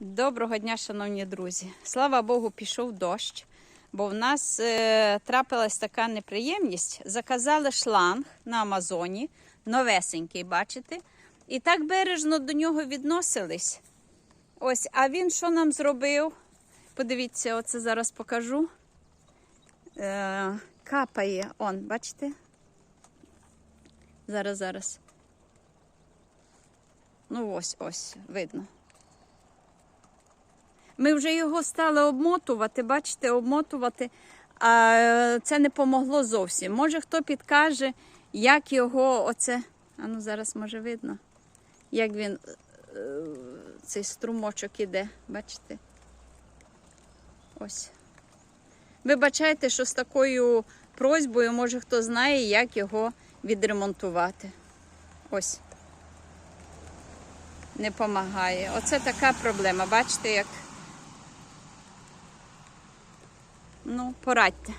Доброго дня, шановні друзі. Слава Богу, пішов дощ, бо в нас е, трапилась така неприємність. Заказали шланг на Амазоні, новесенький, бачите? І так бережно до нього відносились. Ось, а він що нам зробив? Подивіться, оце зараз покажу. Е, капає он, бачите? Зараз, зараз. Ну, ось, ось, видно. Ми вже його стали обмотувати, бачите, обмотувати, а це не помогло зовсім. Може, хто підкаже, як його оце. А ну зараз може видно, як він е, цей струмочок іде, бачите? Ось. Вибачайте, що з такою просьбою, може хто знає, як його відремонтувати. Ось. Не допомагає. Оце така проблема. Бачите, як. Ну, порадьте.